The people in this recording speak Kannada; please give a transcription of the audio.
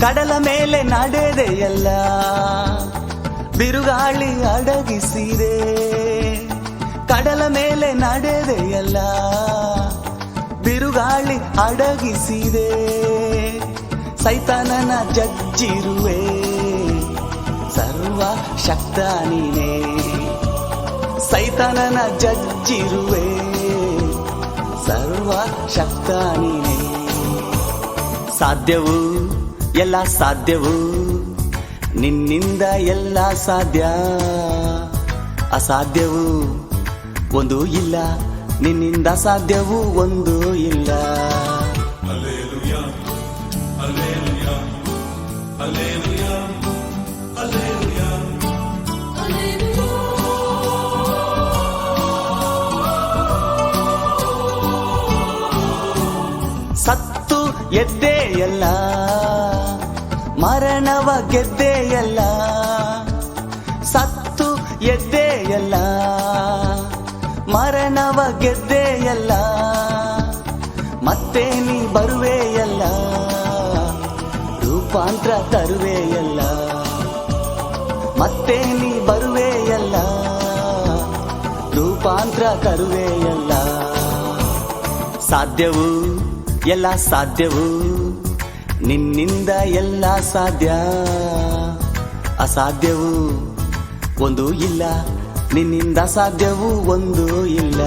ಕಡಲ ಮೇಲೆ ನಡೆದೆಯಲ್ಲ ಬಿರುಗಾಳಿ ಅಡಗಿಸಿದೆ. ಕಡಲ ಮೇಲೆ ನಡೆದೆಯಲ್ಲ ಬಿರುಗಾಳಿ ಅಡಗಿಸಿದೆ. ಸೈತಾನನ ಜಜ್ಜಿರುವೆ ಸರ್ವ ಶಕ್ತ ನೀನೇ ಸೈತಾನನ ಜಜ್ಜಿರುವೆ ಸರ್ವ ಶಕ್ತ ನೀನೇ. ಸಾಧ್ಯವು ಎಲ್ಲ ಸಾಧ್ಯವು. ನಿನ್ನಿಂದ ಎಲ್ಲ ಸಾಧ್ಯ. ಅಸಾಧ್ಯವು ಒಂದು ಇಲ್ಲ, ನಿನ್ನಿಂದ ಸಾಧ್ಯವು ಒಂದು ಇಲ್ಲ. ಸತ್ತು ಎದ್ದೆಯಲ್ಲ ಮರಣವ ಗೆದ್ದೆಯಲ್ಲ ಸತ್ತು ಎದ್ದೆಯಲ್ಲ ಮರಣವ ಗೆದ್ದೆಯಲ್ಲ ಮತ್ತೆ ನೀ ಬರುವೆಯಲ್ಲ ರೂಪಾಂತರ ತರುವೆಯಲ್ಲ ಮತ್ತೆ ನೀ ಬರುವೆಯಲ್ಲ ರೂಪಾಂತರ ತರುವೆಯಲ್ಲ ಸಾಧ್ಯವು ಎಲ್ಲ ಸಾಧ್ಯವು? ನಿನ್ನಿಂದ ಎಲ್ಲ ಸಾಧ್ಯ. ಅಸಾಧ್ಯವು? ಒಂದು ಇಲ್ಲ. ನಿನ್ನಿಂದ ಸಾಧ್ಯವು ಒಂದು ಇಲ್ಲ.